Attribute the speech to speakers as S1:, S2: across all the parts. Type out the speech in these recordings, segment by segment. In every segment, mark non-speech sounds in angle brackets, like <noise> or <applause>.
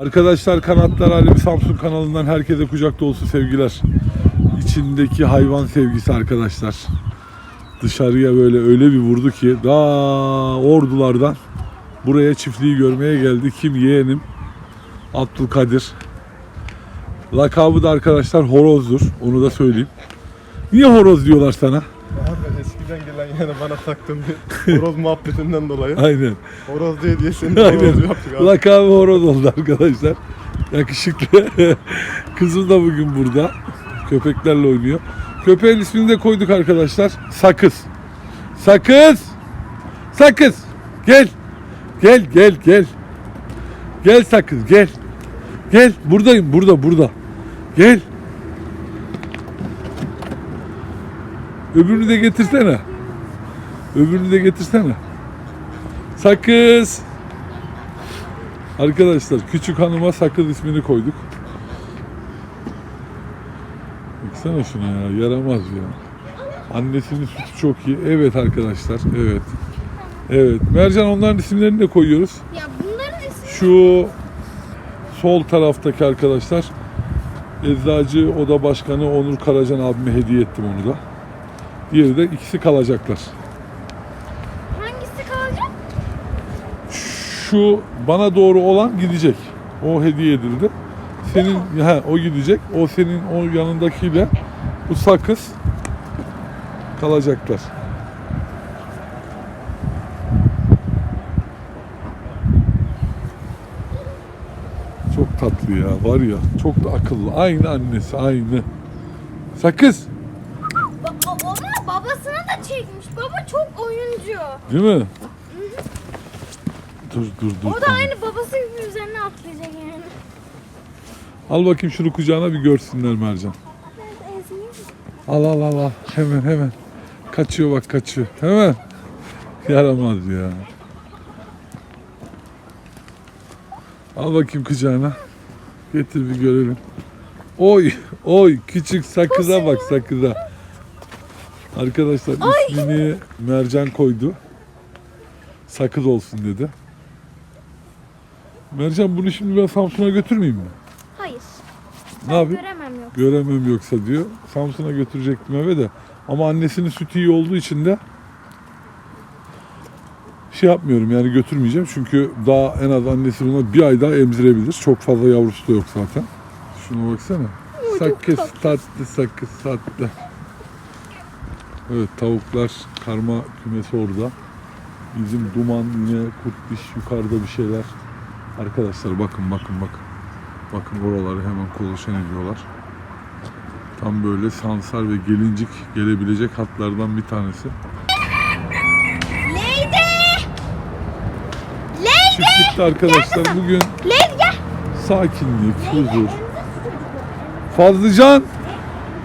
S1: Arkadaşlar Kanatlar Alemi Samsun kanalından herkese kucak dolusu sevgiler. İçindeki hayvan sevgisi arkadaşlar. Dışarıya böyle öyle bir vurdu ki daha ordulardan buraya çiftliği görmeye geldi. Kim yeğenim? Abdülkadir. Lakabı da arkadaşlar horozdur. Onu da söyleyeyim. Niye horoz diyorlar sana?
S2: Abi yani bana taktığım bir horoz muhabbetinden dolayı.
S1: Aynen.
S2: Horoz diye diye seni
S1: Aynen.
S2: horoz yaptık abi.
S1: Lakabı horoz oldu arkadaşlar. Yakışıklı. <laughs> Kızım da bugün burada. Köpeklerle oynuyor. Köpeğin ismini de koyduk arkadaşlar. Sakız. Sakız. Sakız. Gel. Gel gel gel. Gel sakız gel. Gel. Buradayım burada burada. Gel. Öbürünü de getirsene. Öbürünü de getirsene. Sakız. Arkadaşlar küçük hanıma sakız ismini koyduk. Baksana şuna ya yaramaz ya. Annesinin sütü çok iyi. Evet arkadaşlar evet. Evet. Mercan onların isimlerini de koyuyoruz.
S3: Ya bunların ismi
S1: Şu sol taraftaki arkadaşlar Eczacı Oda Başkanı Onur Karacan abime hediye ettim onu da. Diğeri de ikisi kalacaklar. Şu bana doğru olan gidecek. O hediye edildi. Senin ha o gidecek. O senin o yanındakiyle bu sakız kalacaklar. Çok tatlı ya var ya çok da akıllı. Aynı annesi aynı. Sakız
S3: Ba- ama babasını da çekmiş. Baba çok oyuncu.
S1: değil mi? Dur dur dur.
S3: O da aynı babası gibi üzerine atlayacak yani.
S1: Al bakayım şunu kucağına bir görsünler Mercan. Al al al al. Hemen hemen. Kaçıyor bak kaçıyor. Hemen. Yaramaz ya. Al bakayım kucağına. Getir bir görelim. Oy oy küçük sakıza bak sakıza. Arkadaşlar ismini Mercan koydu. Sakız olsun dedi. Mercan bunu şimdi ben Samsun'a götürmeyeyim mi?
S3: Hayır.
S1: Ne yapayım?
S3: Göremem yok.
S1: Göremem yoksa diyor. Samsun'a götürecektim eve de. Ama annesinin sütü iyi olduğu için de şey yapmıyorum yani götürmeyeceğim. Çünkü daha en az annesi buna bir ay daha emzirebilir. Çok fazla yavrusu da yok zaten. Şuna baksana. Sakız tatlı sakız tatlı. Evet tavuklar karma kümesi orada. Bizim duman yine kurtbiş yukarıda bir şeyler. Arkadaşlar bakın bakın bakın. Bakın oraları hemen koluşan ediyorlar. Tam böyle sansar ve gelincik gelebilecek hatlardan bir tanesi.
S3: Leydi!
S1: Çiftlikte arkadaşlar bugün
S3: Leydi
S1: sakinlik, huzur. Fazlıcan,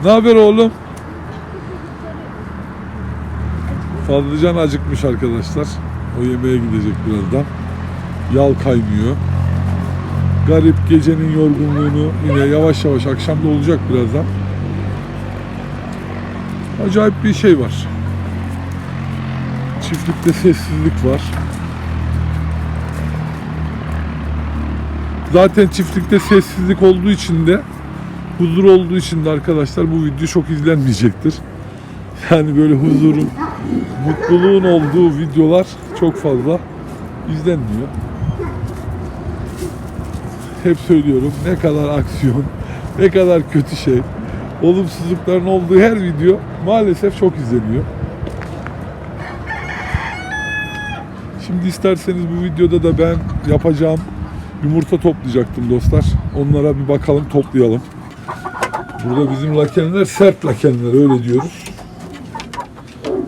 S1: ne haber oğlum? Fazlıcan acıkmış arkadaşlar. O yemeğe gidecek birazdan. Yal kaymıyor. Garip gecenin yorgunluğunu yine yavaş yavaş akşamda olacak birazdan. Acayip bir şey var. Çiftlikte sessizlik var. Zaten çiftlikte sessizlik olduğu için de huzur olduğu için de arkadaşlar bu video çok izlenmeyecektir. Yani böyle huzurun, mutluluğun olduğu videolar çok fazla izlenmiyor. Hep söylüyorum ne kadar aksiyon, <laughs> ne kadar kötü şey, olumsuzlukların olduğu her video maalesef çok izleniyor. Şimdi isterseniz bu videoda da ben yapacağım yumurta toplayacaktım dostlar. Onlara bir bakalım toplayalım. Burada bizim lakenler sert lakenler öyle diyoruz.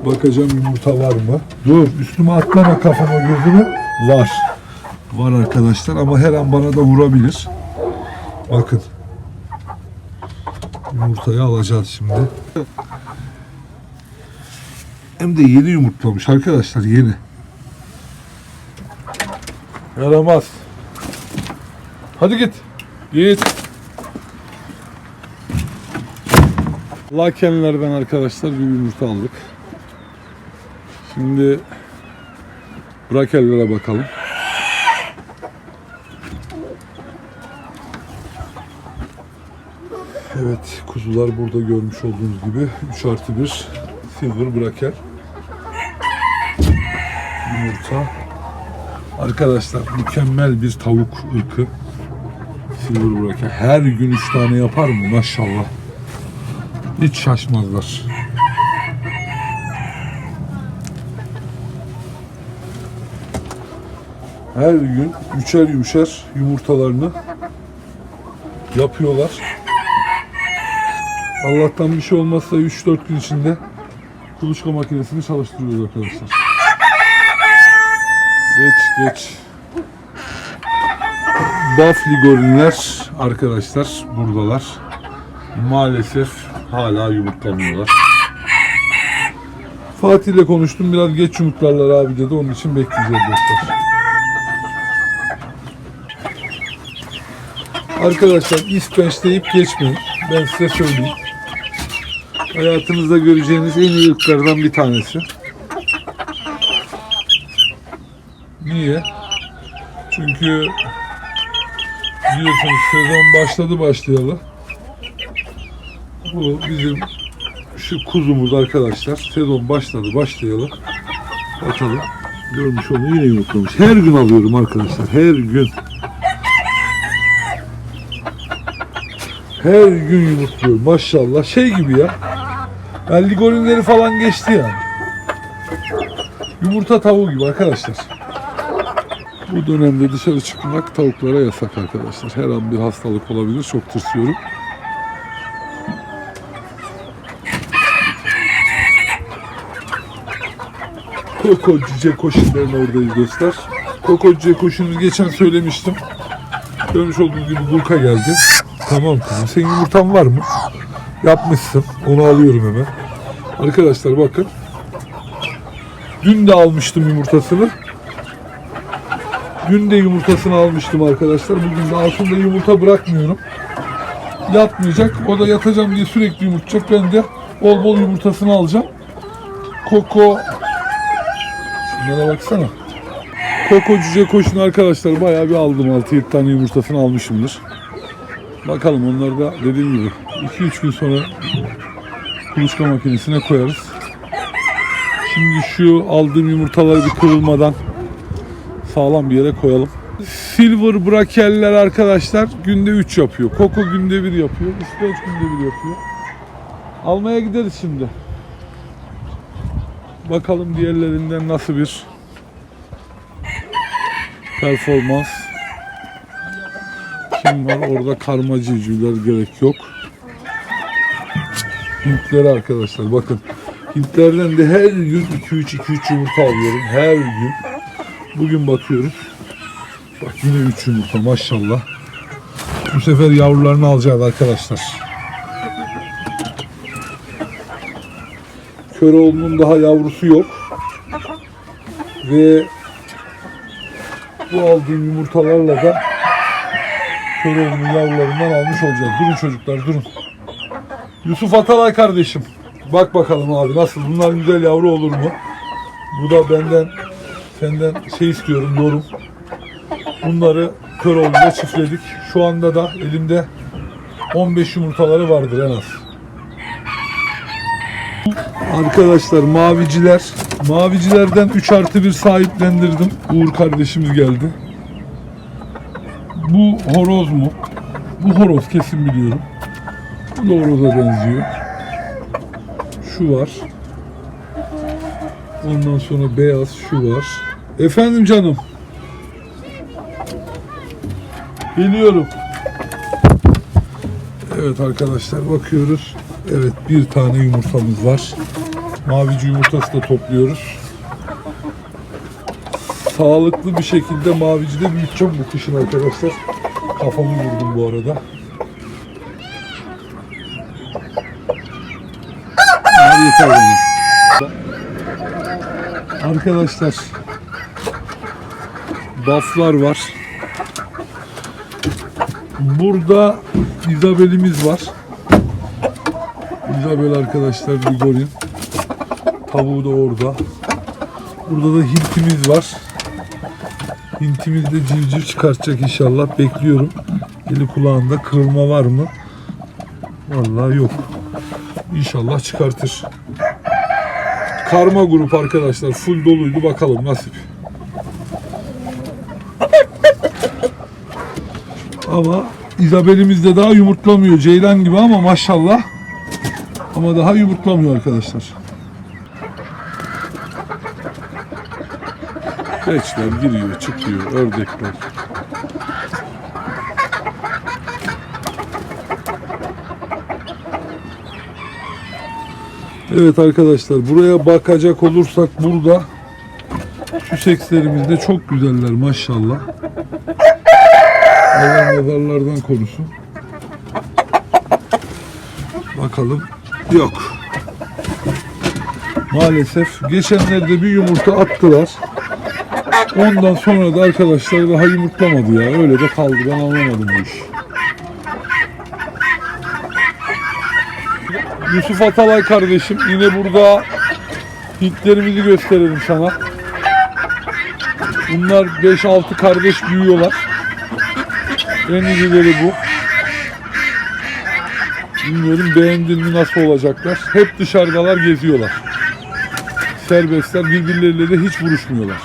S1: Bakacağım yumurta var mı? Dur üstüme atlama kafama gözüme. Var. Var arkadaşlar ama her an bana da vurabilir. Bakın. Yumurtayı alacağız şimdi. Hem de yeni yumurtlamış arkadaşlar yeni. Yaramaz. Hadi git. Git. Lakenlerden arkadaşlar bir yumurta aldık. Şimdi brakellere bakalım. Evet kuzular burada görmüş olduğunuz gibi 3 artı 1 silver braker. Yumurta. Arkadaşlar mükemmel bir tavuk ırkı. Silver braker. Her gün 3 tane yapar mı maşallah. Hiç şaşmazlar. Her gün üçer üçer yumurtalarını yapıyorlar. Allah'tan bir şey olmazsa 3-4 gün içinde kuluçka makinesini çalıştırıyoruz arkadaşlar. Geç geç. Buff ligorinler arkadaşlar buradalar. Maalesef hala yumurtlamıyorlar. Fatih ile konuştum biraz geç yumurtlarlar abi dedi onun için bekleyeceğiz dostlar. Arkadaşlar ispenç deyip geçmeyin. Ben size söyleyeyim. Hayatınızda göreceğiniz en iyi ırklardan bir tanesi. Niye? Çünkü biliyorsunuz sezon başladı başlayalı. Bu bizim şu kuzumuz arkadaşlar. Sezon başladı başlayalı. Bakalım. Görmüş onu yine yumurtlamış. Her gün alıyorum arkadaşlar. Her gün. Her gün yumurtluyor maşallah. Şey gibi ya. Yani ligorinleri falan geçti yani. Yumurta tavuğu gibi arkadaşlar. Bu dönemde dışarı çıkmak tavuklara yasak arkadaşlar. Her an bir hastalık olabilir. Çok tırsıyorum. Koko cüce koşunların oradayız dostlar. Koko cüce koşunu geçen söylemiştim. Görmüş olduğunuz gibi Burka geldi. Tamam kızım senin yumurtan var mı? Yapmışsın. Onu alıyorum hemen. Arkadaşlar bakın. Dün de almıştım yumurtasını. Dün de yumurtasını almıştım arkadaşlar. Bugün de altında yumurta bırakmıyorum. Yatmayacak. O da yatacağım diye sürekli yumurtacak. Ben de bol bol yumurtasını alacağım. Koko Şunlara baksana. Koko cüce koşun arkadaşlar bayağı bir aldım 6-7 tane yumurtasını almışımdır. Bakalım onları da dediğim gibi 2-3 gün sonra kuluçka makinesine koyarız. Şimdi şu aldığım yumurtaları bir kırılmadan sağlam bir yere koyalım. Silver brakeller arkadaşlar günde 3 yapıyor. Koko günde 1 yapıyor. İsveç günde 1 yapıyor. Almaya gideriz şimdi. Bakalım diğerlerinden nasıl bir performans. Kim var orada karma civcivler gerek yok. Hintleri arkadaşlar bakın. Hintlerden de her gün 2-3-2-3 yumurta alıyorum. Her gün. Bugün bakıyoruz. Bak yine 3 yumurta maşallah. Bu sefer yavrularını alacağız arkadaşlar. Köroğlu'nun daha yavrusu yok. Ve bu aldığım yumurtalarla da Köroğlu'nun yavrularından almış olacağız. Durun çocuklar durun. Yusuf Atalay kardeşim. Bak bakalım abi nasıl bunlar güzel yavru olur mu? Bu da benden senden şey istiyorum yorum. Bunları Köroğlu'da çiftledik. Şu anda da elimde 15 yumurtaları vardır en az. Arkadaşlar maviciler. Mavicilerden 3 artı 1 sahiplendirdim. Uğur kardeşimiz geldi. Bu horoz mu? Bu horoz kesin biliyorum. Bu da horoza benziyor. Şu var. Ondan sonra beyaz şu var. Efendim canım. Geliyorum. Evet arkadaşlar bakıyoruz. Evet bir tane yumurtamız var. Mavici yumurtası da topluyoruz. Sağlıklı bir şekilde mavici de büyüteceğim bu kışın arkadaşlar. Kafamı vurdum bu arada. Abi yeter bana. Arkadaşlar bufflar var. Burada Isabel'imiz var. Isabel arkadaşlar Ligorin. Tavuğu da orada. Burada da Hintimiz var. Hintimiz de civciv çıkartacak inşallah. Bekliyorum. Eli kulağında kırılma var mı? Vallahi yok. İnşallah çıkartır. Karma grup arkadaşlar. Full doluydu. Bakalım nasip. Ama İzabel'imiz de daha yumurtlamıyor. Ceylan gibi ama maşallah. Ama daha yumurtlamıyor arkadaşlar. Beçler giriyor, çıkıyor, ördekler. Evet arkadaşlar buraya bakacak olursak burada süsekslerimiz de çok güzeller maşallah. Allah nazarlardan korusun. Bakalım. Yok. Maalesef geçenlerde bir yumurta attılar. Ondan sonra da arkadaşlar daha yumurtlamadı ya. Öyle de kaldı. Ben anlamadım bu işi. Yusuf Atalay kardeşim yine burada Hintlerimizi gösterelim sana. Bunlar 5-6 kardeş büyüyorlar. En iyileri bu. Bilmiyorum beğendin mi nasıl olacaklar. Hep dışarıdalar geziyorlar. Serbestler birbirleriyle de hiç vuruşmuyorlar.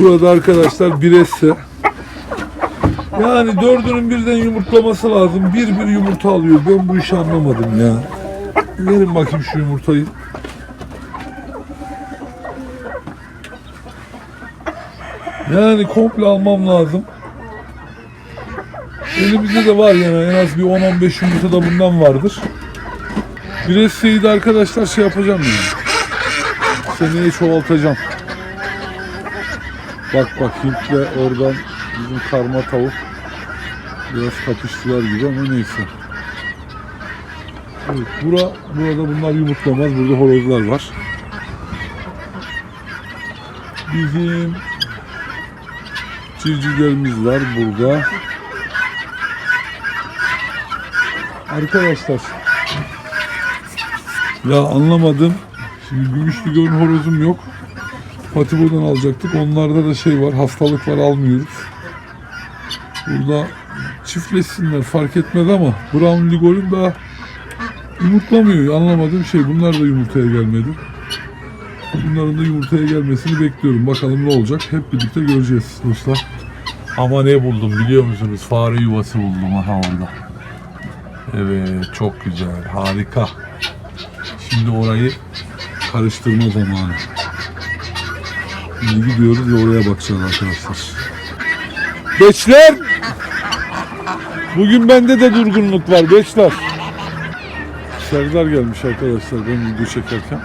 S1: Burada arkadaşlar biresse yani dördünün birden yumurtlaması lazım. Bir bir yumurta alıyor. Ben bu işi anlamadım ya. Verin bakayım şu yumurtayı. Yani komple almam lazım. Elimizde de var yani en az bir 10-15 yumurta da bundan vardır. Bir esseyi de arkadaşlar şey yapacağım yani. Seneye çoğaltacağım. Bak bak Hint'le oradan bizim karma tavuk biraz kapıştılar gibi ama neyse. Evet, bura, burada bunlar yumurtlamaz. Burada horozlar var. Bizim civcivlerimiz var burada. Arkadaşlar ya anlamadım. Şimdi Gümüşlü Göl'ün horozum yok. Patibo'dan alacaktık. Onlarda da şey var, hastalık var almıyoruz. Burada çiftleşsinler fark etmez ama Brown Ligol'ün daha yumurtlamıyor. Anlamadığım şey bunlar da yumurtaya gelmedi. Bunların da yumurtaya gelmesini bekliyorum. Bakalım ne olacak. Hep birlikte göreceğiz dostlar. Ama ne buldum biliyor musunuz? Fare yuvası buldum aha orada. Evet çok güzel harika. Şimdi orayı karıştırma zamanı. Şimdi gidiyoruz ve oraya bakacağız arkadaşlar. Beçler! Bugün bende de durgunluk var beçler. Serdar gelmiş arkadaşlar ben video çekerken.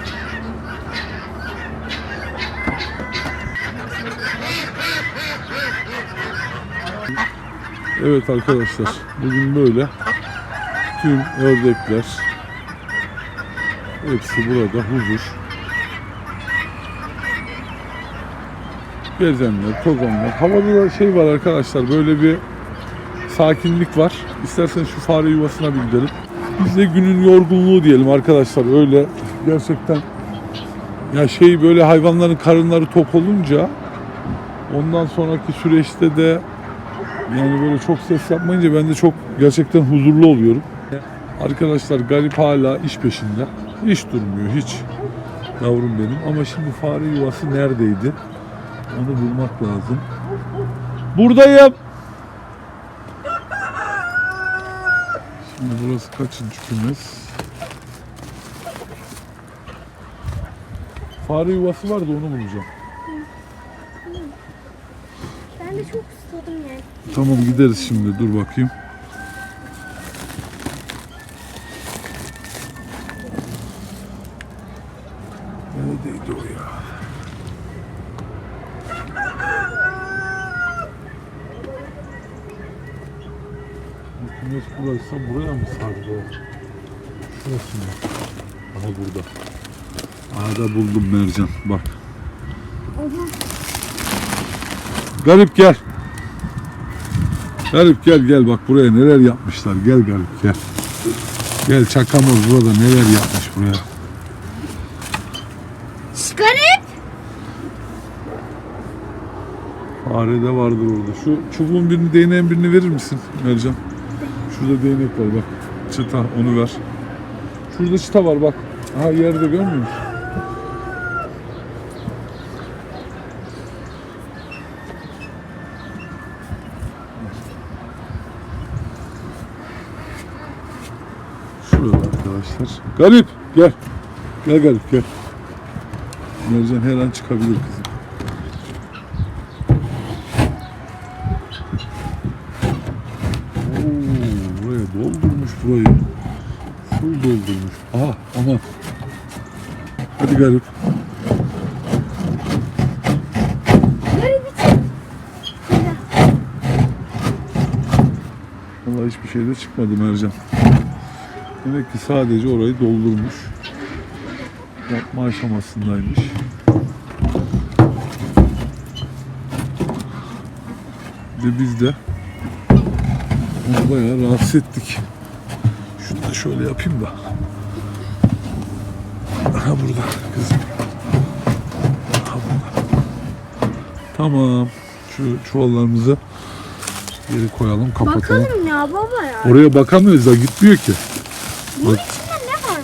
S1: Evet arkadaşlar bugün böyle tüm ördekler hepsi burada huzur. Gezenler, tozanlar. Havada da şey var arkadaşlar böyle bir sakinlik var. İsterseniz şu fare yuvasına bir gidelim. Biz de günün yorgunluğu diyelim arkadaşlar öyle gerçekten ya şey böyle hayvanların karınları tok olunca ondan sonraki süreçte de yani böyle çok ses yapmayınca ben de çok gerçekten huzurlu oluyorum. Arkadaşlar garip hala iş peşinde. Hiç durmuyor hiç. Yavrum benim. Ama şimdi fare yuvası neredeydi? Onu bulmak lazım. Buradayım. Şimdi burası kaçıncı kümes? Fare yuvası vardı onu bulacağım.
S3: Ben de çok susadım yani.
S1: Tamam gideriz şimdi dur bakayım. Güneş buraysa buraya mı sardı? Şurası mı? Aha burada. Ağda buldum mercan. Bak. Garip gel. Garip gel gel bak buraya neler yapmışlar. Gel garip gel. Gel çakamoz burada neler yapmış buraya. Garip. Fare de vardır orada. Şu çubuğun birini değneğin birini verir misin Mercan? Şurada değnek var bak. Çıta onu ver. Şurada çıta var bak. Aha yerde görmüyor musun? Şurada arkadaşlar. Garip gel. Gel Garip gel. Mercan her an çıkabilir kızım. Oo, buraya doldurmuş burayı. Full doldurmuş. Aha aman. Hadi Garip. Vallahi hiçbir şey de çıkmadı Mercan. Demek ki sadece orayı doldurmuş. Yapma aşamasındaymış. Ve biz de onu bayağı rahatsız ettik. Şunu da şöyle yapayım da. Aha burada kızım. Aha burada. Tamam. Şu çuvallarımızı geri koyalım, kapatalım.
S3: Bakalım ya baba ya.
S1: Oraya bakamıyoruz da gitmiyor ki.
S3: Bunun
S1: Bak.
S3: içinde ne var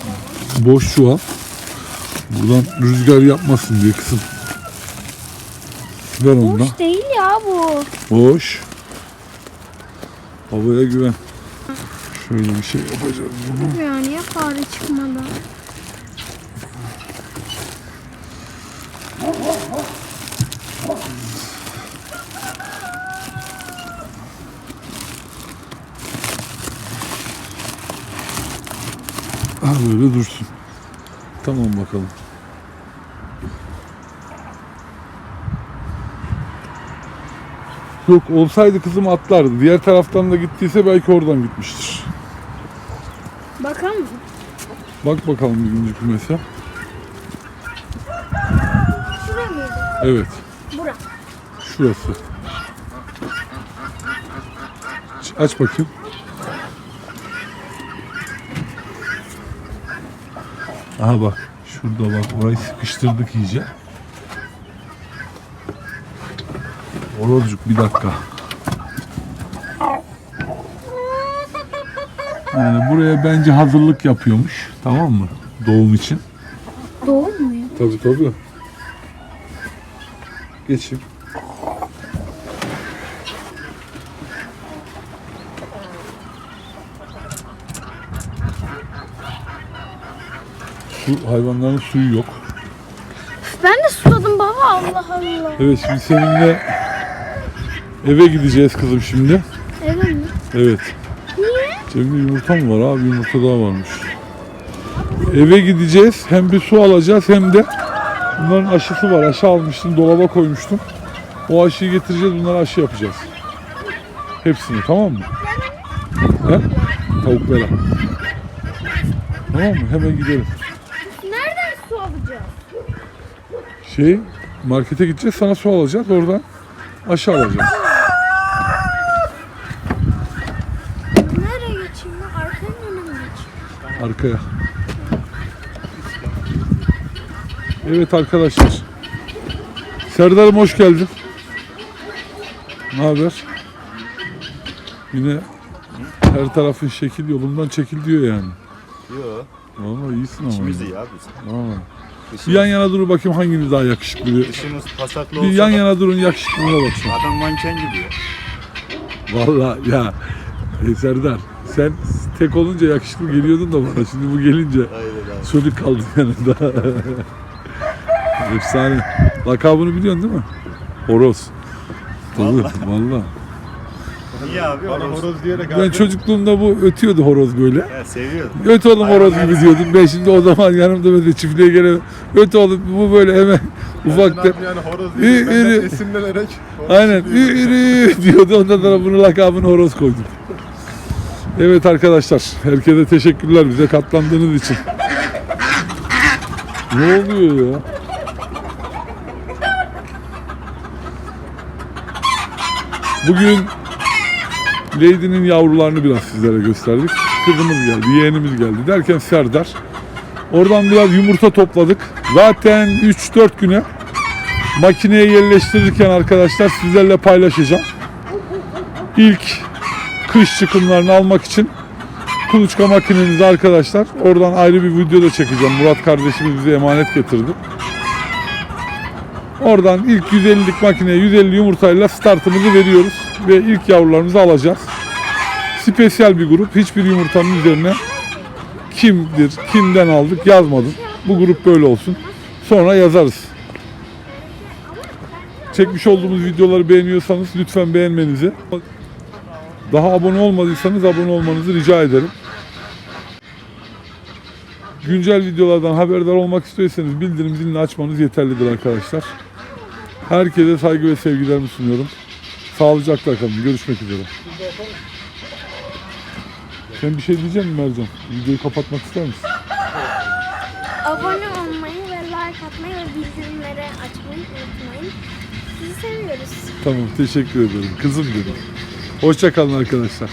S3: baba?
S1: Boş çuval. Buradan rüzgar yapmasın diye kızım. Ver onu da.
S3: Boş değil ya bu.
S1: Boş. Havaya güven. Şöyle bir şey yapacağız bunu.
S3: Ya niye fare çıkmadı?
S1: Böyle dursun. Tamam bakalım. Yok olsaydı kızım atlardı. Diğer taraftan da gittiyse belki oradan gitmiştir.
S3: Bakalım.
S1: Bak bakalım birinci kümese.
S3: Şuraya
S1: Evet.
S3: Bura.
S1: Şurası. Aç bakayım. Aha bak. Şurada bak. Orayı sıkıştırdık iyice. Orozcuk bir dakika. Yani buraya bence hazırlık yapıyormuş. Tamam mı? Doğum için.
S3: Doğum mu ya?
S1: Tabii tabii. Geçeyim. Su hayvanların suyu yok.
S3: Ben de suladım baba Allah Allah.
S1: Evet şimdi seninle eve gideceğiz kızım şimdi.
S3: Evet mi?
S1: Evet.
S3: Niye?
S1: Cemil yumurta mı var abi? Yumurta daha varmış. Eve gideceğiz. Hem bir su alacağız hem de bunların aşısı var. Aşı almıştım. Dolaba koymuştum. O aşıyı getireceğiz. Bunlara aşı yapacağız. Hepsini tamam mı? He? Tavuklara. Tamam mı? Hemen gidelim.
S3: Nereden su alacağız?
S1: Şey markete gideceğiz. Sana su alacağız. Oradan aşı alacağız.
S3: Nereye geçeyim önüne mi geçeyim?
S1: Arkaya. Evet arkadaşlar. Serdar'ım hoş geldin. Ne haber? Yine her tarafın şekil yolundan çekil diyor yani.
S2: Yok.
S1: Vallahi iyisin ama.
S2: İşimiz
S1: ya.
S2: iyi abi bizim.
S1: Vallahi. Bir yan yana dur bakayım hanginiz daha yakışıklı. Bir,
S2: dışımız pasaklı
S1: bir
S2: olsa
S1: yan
S2: da
S1: yana durun yakışıklılığına bakayım.
S2: adam manken gibi. ya.
S1: Vallahi ya e, Serdar sen tek olunca yakışıklı geliyordun da bana şimdi bu gelince
S2: Aynen abi.
S1: Sönük kaldı yanında. <laughs> Efsane. Lakabını biliyorsun değil mi? Horoz. Tabii valla.
S2: Niye abi?
S4: Bana
S2: Horoz-
S4: horoz diyerek
S1: Ben çocukluğumda bu ötüyordu horoz böyle.
S2: Ya seviyorum.
S1: Öt oğlum horoz gibi diyordum. Ben şimdi o zaman yanımda böyle çiftliğe gele öt oğlum bu böyle hemen ufak da
S4: Yani horoz değil. Benden esinlenerek.
S1: aynen
S4: diye-
S1: iri diyordu. Ondan sonra bunu lakabını horoz koydum. Evet arkadaşlar herkese teşekkürler bize katlandığınız için. Ne oluyor ya? Bugün Lady'nin yavrularını biraz sizlere gösterdik. Kızımız geldi, yeğenimiz geldi derken Serdar. Oradan biraz yumurta topladık. Zaten 3-4 güne makineye yerleştirirken arkadaşlar sizlerle paylaşacağım. İlk kış çıkımlarını almak için kuluçka makinemizi arkadaşlar oradan ayrı bir video da çekeceğim. Murat kardeşimiz bize emanet getirdi. Oradan ilk 150'lik makineye 150 yumurtayla startımızı veriyoruz ve ilk yavrularımızı alacağız. Spesiyel bir grup. Hiçbir yumurtanın üzerine kimdir, kimden aldık yazmadım. Bu grup böyle olsun. Sonra yazarız. Çekmiş olduğumuz videoları beğeniyorsanız lütfen beğenmenizi. Daha abone olmadıysanız abone olmanızı rica ederim. Güncel videolardan haberdar olmak istiyorsanız bildirim zilini açmanız yeterlidir arkadaşlar. Herkese saygı ve sevgilerimi sunuyorum. Sağlıcakla kalın. Görüşmek üzere. Sen bir şey diyecek misin Mercan? Videoyu kapatmak ister misin?
S3: Abone olmayı ve like atmayı ve bildirimleri açmayı unutmayın. Sizi seviyoruz.
S1: Tamam teşekkür ederim. Kızım dedim. Hoşça kalın arkadaşlar.